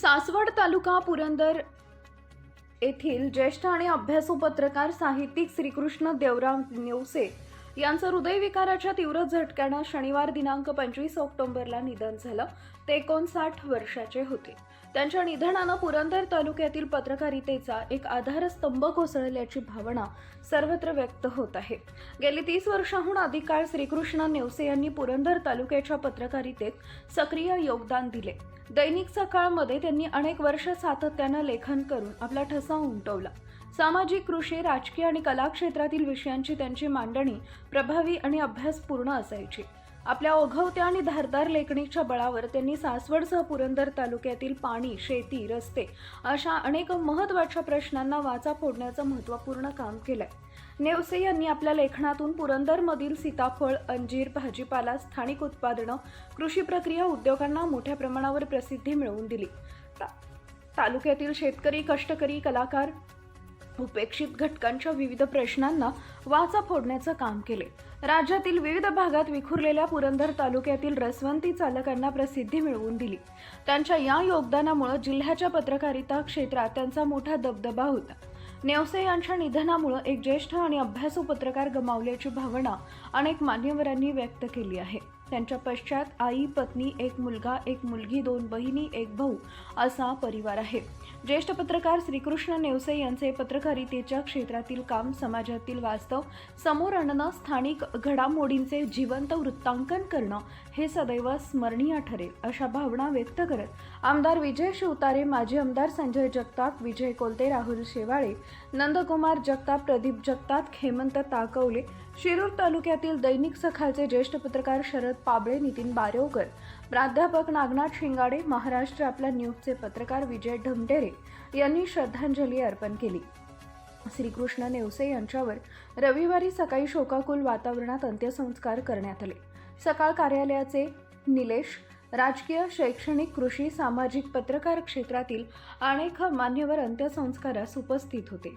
सासवड तालुका पुरंदर येथील ज्येष्ठ आणि अभ्यासू पत्रकार साहित्यिक श्रीकृष्ण देवराव नेवसे यांचं हृदयविकाराच्या तीव्र झटक्यानं शनिवार दिनांक पंचवीस ऑक्टोबरला निधन झालं. ते एकोणसाठ वर्षाचे होते. त्यांच्या निधनानं पुरंदर तालुक्यातील पत्रकारितेचा एक आधारस्तंभ कोसळल्याची भावना सर्वत्र व्यक्त होत आहे. गेली तीस वर्षाहून अधिक काळ श्रीकृष्ण नेवसे यांनी पुरंदर तालुक्याच्या पत्रकारितेत सक्रिय योगदान दिले. दैनिक सकाळमध्ये त्यांनी अनेक वर्ष सातत्यानं लेखन करून आपला ठसा उमटवला. सामाजिक कृषी राजकीय आणि कला क्षेत्रातील विषयांची त्यांची मांडणी प्रभावी आणि अभ्यासपूर्ण असायची. आपल्या ओघवत्या आणि धारदार लेखणीच्या बळावर त्यांनी सासवडसह पुरंदर तालुक्यातील पाणी शेती रस्ते अशा अनेक महत्त्वाच्या प्रश्नांना वाचा फोडण्याचं महत्त्वपूर्ण काम केलंय. नेवसे यांनी आपल्या लेखनातून पुरंदरमधील सीताफळ अंजीर भाजीपाला स्थानिक उत्पादनं कृषी प्रक्रिया उद्योगांना मोठ्या प्रमाणावर प्रसिद्धी मिळवून दिली. तालुक्यातील शेतकरी कष्टकरी कलाकार उपेक्षित घटकांच्या विविध प्रश्नांना वाचा फोडण्याचं काम केले. राज्यातील विविध भागात विखुरलेल्या पुरंदर तालुक्यातील रसवंती चालकांना प्रसिद्धी मिळवून दिली. त्यांच्या या योगदानामुळे जिल्ह्याच्या पत्रकारिता क्षेत्रात त्यांचा मोठा दबदबा होता. नेवसे यांच्या निधनामुळे एक ज्येष्ठ आणि अभ्यासू पत्रकार गमावल्याची भावना अनेक मान्यवरांनी व्यक्त केली आहे. त्यांच्या पश्चात आई पत्नी एक मुलगा एक मुलगी दोन बहिणी एक भाऊ असा परिवार आहे. ज्येष्ठ पत्रकार श्रीकृष्ण नेवसे यांचे पत्रकारितेच्या क्षेत्रातील काम समाजातील वास्तव समोर आणणं स्थानिक घडामोडींचे जिवंत वृत्तांकन करणं हे सदैव स्मरणीय ठरेल अशा भावना व्यक्त करत आमदार विजय शिवतारे माजी आमदार संजय जगताप विजय कोलते राहुल शेवाळे नंदकुमार जगताप प्रदीप जगताप हेमंत ताकवले शिरूर तालुक्यातील दैनिक सखाळचे ज्येष्ठ पत्रकार शरद पाबळे नितीन बारेवकर प्राध्यापक नागनाथ शिंगाडे महाराष्ट्र आपल्या न्यूजचे पत्रकार विजय ढमटेरे यांनी श्रद्धांजली अर्पण केली. श्रीकृष्ण नेवसे यांच्यावर रविवारी सकाळी शोकाकुल वातावरणात अंत्यसंस्कार करण्यात आले. सकाळ कार्यालयाचे निलेश राजकीय शैक्षणिक कृषी सामाजिक पत्रकार क्षेत्रातील अनेक मान्यवर अंत्यसंस्कारास उपस्थित होते.